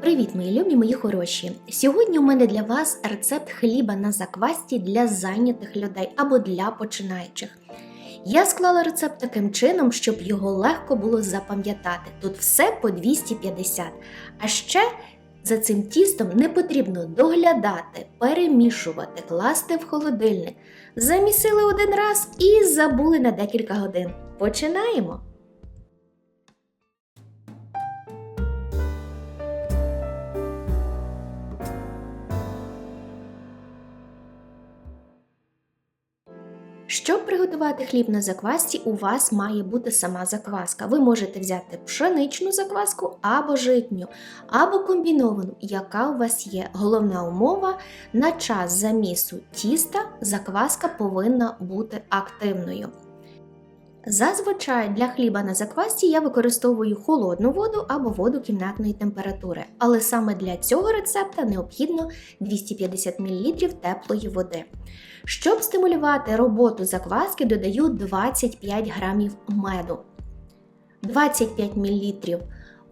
Привіт, мої любі, мої хороші! Сьогодні у мене для вас рецепт хліба на заквасті для зайнятих людей або для починаючих. Я склала рецепт таким чином, щоб його легко було запам'ятати. Тут все по 250. А ще за цим тістом не потрібно доглядати, перемішувати, класти в холодильник. Замісили один раз і забули на декілька годин. Починаємо! Щоб приготувати хліб на заквасці, у вас має бути сама закваска. Ви можете взяти пшеничну закваску або житню, або комбіновану, яка у вас є. Головна умова на час замісу тіста закваска повинна бути активною. Зазвичай для хліба на заквасці я використовую холодну воду або воду кімнатної температури, але саме для цього рецепта необхідно 250 мл теплої води. Щоб стимулювати роботу закваски, додаю 25 г меду, 25 мл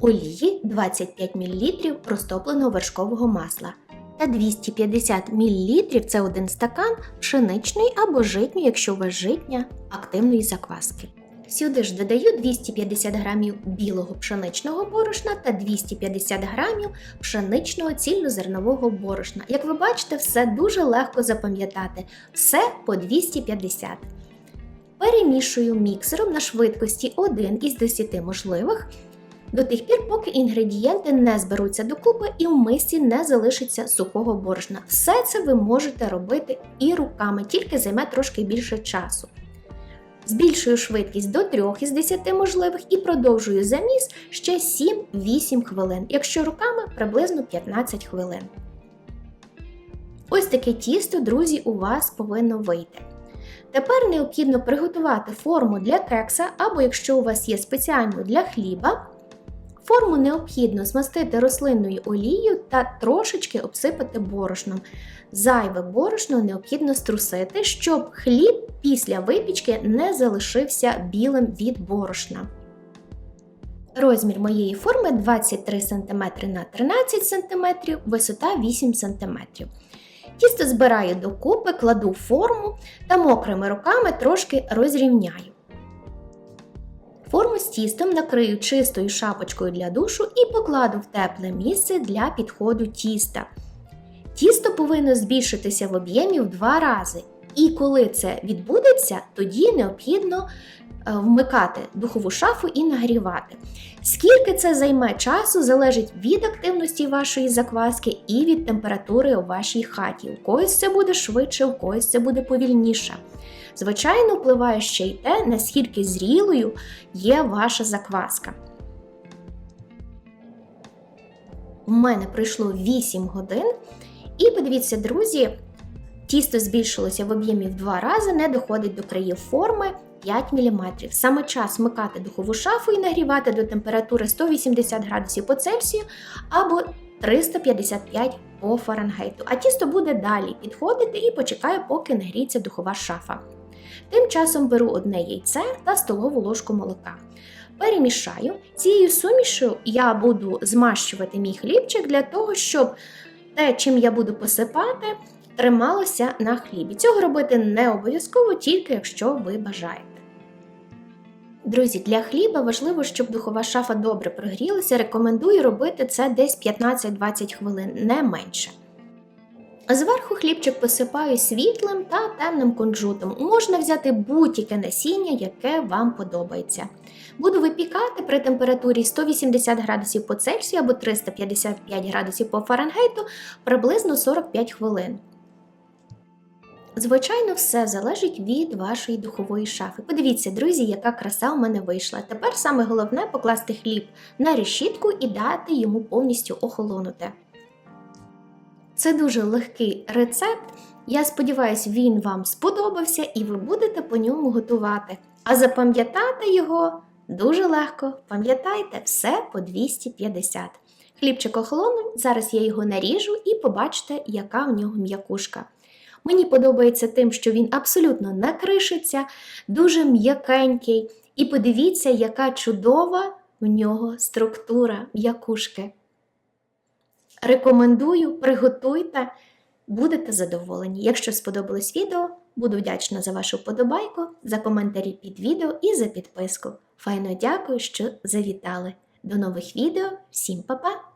олії, 25 мл розтопленого вершкового масла та 250 мл це один стакан пшеничної або житньої, якщо у вас житня активної закваски. Сюди ж додаю 250 г білого пшеничного борошна та 250 г пшеничного цільнозернового борошна. Як ви бачите, все дуже легко запам'ятати. Все по 250 Перемішую міксером на швидкості 1 із 10 можливих до тих пір, поки інгредієнти не зберуться докупи і в мисці не залишиться сухого борошна. Все це ви можете робити і руками, тільки займе трошки більше часу. Збільшую швидкість до 3 із 10 можливих і продовжую заміс ще 7-8 хвилин, якщо руками приблизно 15 хвилин. Ось таке тісто, друзі, у вас повинно вийти. Тепер необхідно приготувати форму для кекса, або якщо у вас є спеціальну для хліба. Форму необхідно змастити рослинною олією та трошечки обсипати борошном. Зайве борошно необхідно струсити, щоб хліб після випічки не залишився білим від борошна. Розмір моєї форми 23 см на 13 см, висота 8 см. Тісто збираю докупи, кладу форму та мокрими руками трошки розрівняю. Тістом накрию чистою шапочкою для душу і покладу в тепле місце для підходу тіста. Тісто повинно збільшитися в об'ємі в два рази. І коли це відбудеться, тоді необхідно е, вмикати духову шафу і нагрівати. Скільки це займе часу, залежить від активності вашої закваски і від температури у вашій хаті. У когось це буде швидше, у когось це буде повільніше. Звичайно, впливає ще й те, наскільки зрілою є ваша закваска. У мене пройшло 8 годин. І подивіться, друзі, тісто збільшилося в об'ємі в 2 рази, не доходить до країв форми 5 мм. Саме час вмикати духову шафу і нагрівати до температури 180 градусів по Цельсію або 355 по Фаренгейту. А тісто буде далі підходити і почекає, поки нагріється духова шафа. Тим часом беру одне яйце та столову ложку молока. Перемішаю. Цією сумішю я буду змащувати мій хлібчик для того, щоб те, чим я буду посипати, трималося на хлібі. Цього робити не обов'язково, тільки якщо ви бажаєте. Друзі, для хліба важливо, щоб духова шафа добре прогрілася. Рекомендую робити це десь 15-20 хвилин, не менше. Зверху хлібчик посипаю світлим та темним кунжутом. Можна взяти будь-яке насіння, яке вам подобається. Буду випікати при температурі 180 градусів по Цельсію або 355 градусів по Фаренгейту приблизно 45 хвилин. Звичайно, все залежить від вашої духової шафи. Подивіться, друзі, яка краса у мене вийшла. Тепер саме головне покласти хліб на решітку і дати йому повністю охолонути. Це дуже легкий рецепт. Я сподіваюся, він вам сподобався і ви будете по ньому готувати. А запам'ятати його дуже легко. Пам'ятайте, все по 250. Хлібчик охолонув, зараз я його наріжу і побачите, яка в нього м'якушка. Мені подобається тим, що він абсолютно не кришиться, дуже м'якенький. І подивіться, яка чудова в нього структура м'якушки. Рекомендую, приготуйте, будете задоволені. Якщо сподобалось відео, буду вдячна за вашу подобайку, за коментарі під відео і за підписку. Файно дякую, що завітали. До нових відео. Всім па-па!